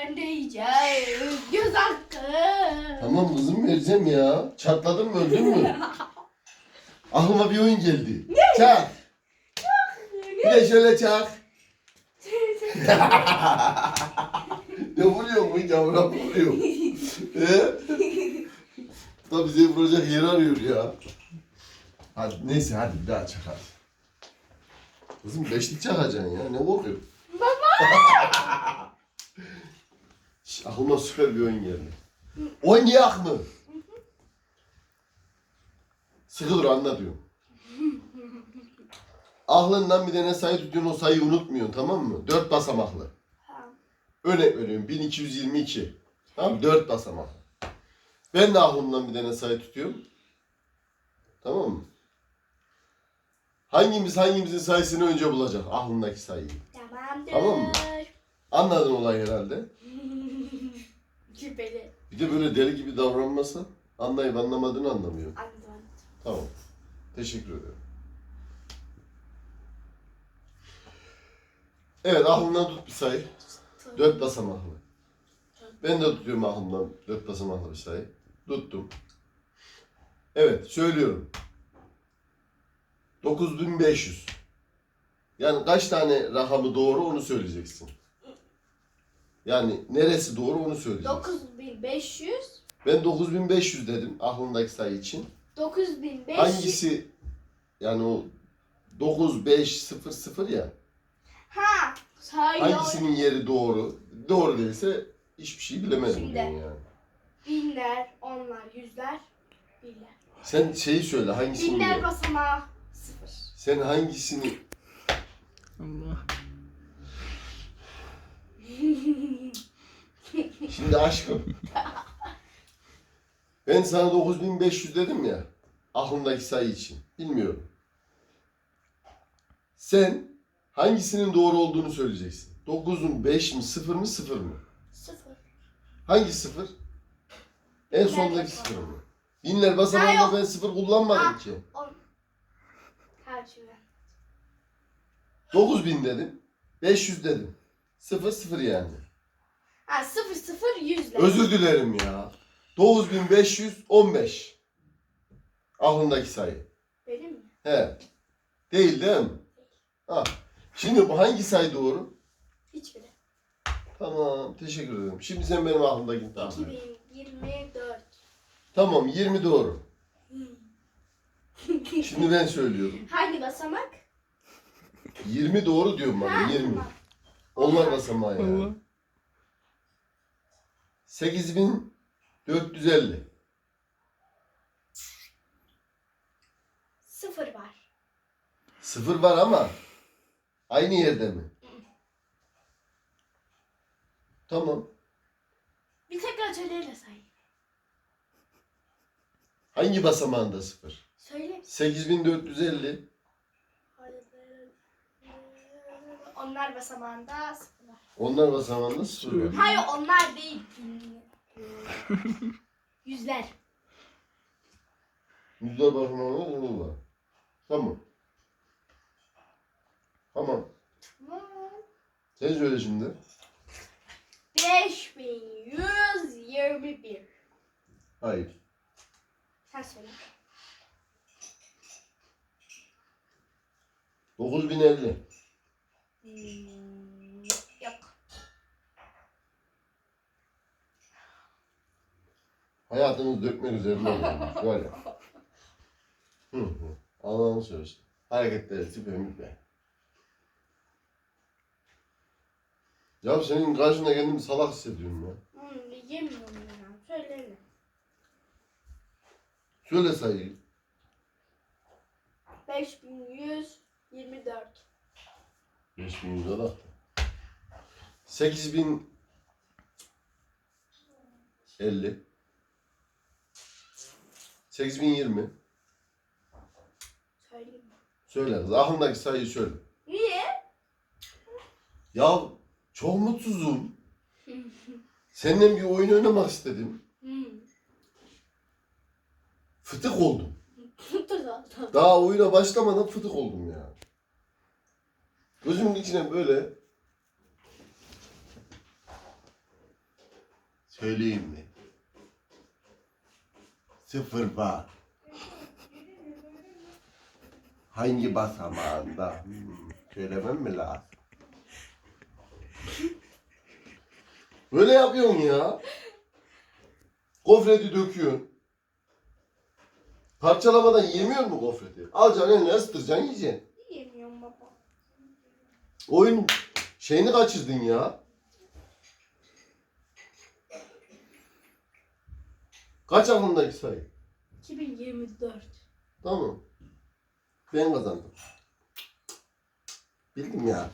Ben de yiyeceğim. Göz hakkı. Tamam kızım vereceğim ya. Çatladın mı öldün mü? Aklıma bir oyun geldi. Çak. Bir de şöyle çak. ne vuruyor bu yavrum vuruyor. Da bize vuracak yer arıyor ya. Hadi neyse hadi bir daha çak hadi. Kızım beşlik çakacaksın ya ne korkuyorsun? Baba! Şş, aklıma süper bir oyun geldi. Oynayak mı? Sıkı dur anla diyorum. Aklından bir tane sayı tutuyorsun o sayıyı unutmuyorsun tamam mı? Dört basamaklı. Örnek veriyorum 1222. Tamam dört basamaklı. Ben de aklımdan bir tane sayı tutuyorum. Tamam mı? Hangimiz hangimizin sayısını önce bulacak aklındaki sayıyı. Tamamdır. Tamam mı? Anladın olayı herhalde. Şüpheli. Bir de böyle deli gibi davranması anlayıp anlamadığını anlamıyor. Anladım. anladım. Tamam. Teşekkür ederim. Evet aklından tut bir sayı. Dört basamaklı. Ben de tutuyorum aklımdan dört basamaklı bir sayı. Tuttum. Evet söylüyorum. 9500. Yani kaç tane rakamı doğru onu söyleyeceksin. Yani neresi doğru onu söyleyeceksin. 9500. Ben 9500 dedim aklımdaki sayı için. 9500. Hangisi yani o 9500 ya. Ha. Sayı. Hangisinin yeri doğru? Doğru değilse hiçbir şey bilemedim Şimdi. ben yani. Binler, onlar, yüzler, birler. Sen şeyi söyle hangisini Binler basamağı sıfır. Sen hangisini Allah. Şimdi aşkım ben sana 9500 dedim ya aklımdaki sayı için. Bilmiyorum. Sen hangisinin doğru olduğunu söyleyeceksin. 9'un 5 mi 0 mı 0 mı? Sıfır. Hangi 0? En sondaki basamağı. 0 mı? Binler basamağında ben 0 kullanmadım Ha. ki. On. Tercüme. 9000 dedim. 500 dedim. 0 0 yani. Ha sıfır sıfır yüzler. Özür dilerim ya. 9515. Aklındaki sayı. Benim mi? He. Değil değil mi? Ha. Şimdi bu hangi sayı doğru? Hiçbiri. Tamam teşekkür ederim. Şimdi sen benim aklımdakini tahmin et. 2024. Tamam 20 doğru. Şimdi ben söylüyorum. Hangi basamak? 20 doğru diyorum bana Ha, 20. tamam. Onlar basamağı yani. Allah. 8450. Sıfır var. Sıfır var ama aynı yerde mi? Tamam. Bir tekrar söyleyle say. Hangi basamağında sıfır? Söyle. 8450. Onlar basamağında sıfır Onlar basamağında sıfır var. Hayır onlar değil. Yüzler. Yüzler basamağında sıfır var. Tamam. Tamam. Sen söyle şimdi. 5121. Hayır. Sen söyle. 9050. Hmm, Hayatınız dökmek üzerine olmuş. Ya. Hı hı. Allah'ın sözü. Hareketleri tipi be. Ya senin karşında kendimi salak hissediyorum ya. Hmm, yemiyorum ya. Söyle. Söyle sayıyı. 5124. 5000 dolar. 8000 50 8020 Söyleyeyim? Söyle kız. Aklındaki sayıyı söyle. Niye? Ya çok mutsuzum. Seninle bir oyun oynamak istedim. Hmm. Fıtık oldum. Dur. Daha oyuna başlamadan fıtık oldum ya. Gözümün içine böyle Söyleyeyim mi? Sıfır var. Hangi basamağında? Hmm, söylemem mi lazım? Böyle yapıyorsun ya. Gofreti döküyorsun. Parçalamadan yemiyor mu gofreti? Alacaksın eline ısıtıracaksın yiyeceksin. Yemiyorum baba. Oyun şeyini kaçırdın ya. Kaç aklındaki sayı? 2024. Tamam. Ben kazandım. Bildim ya.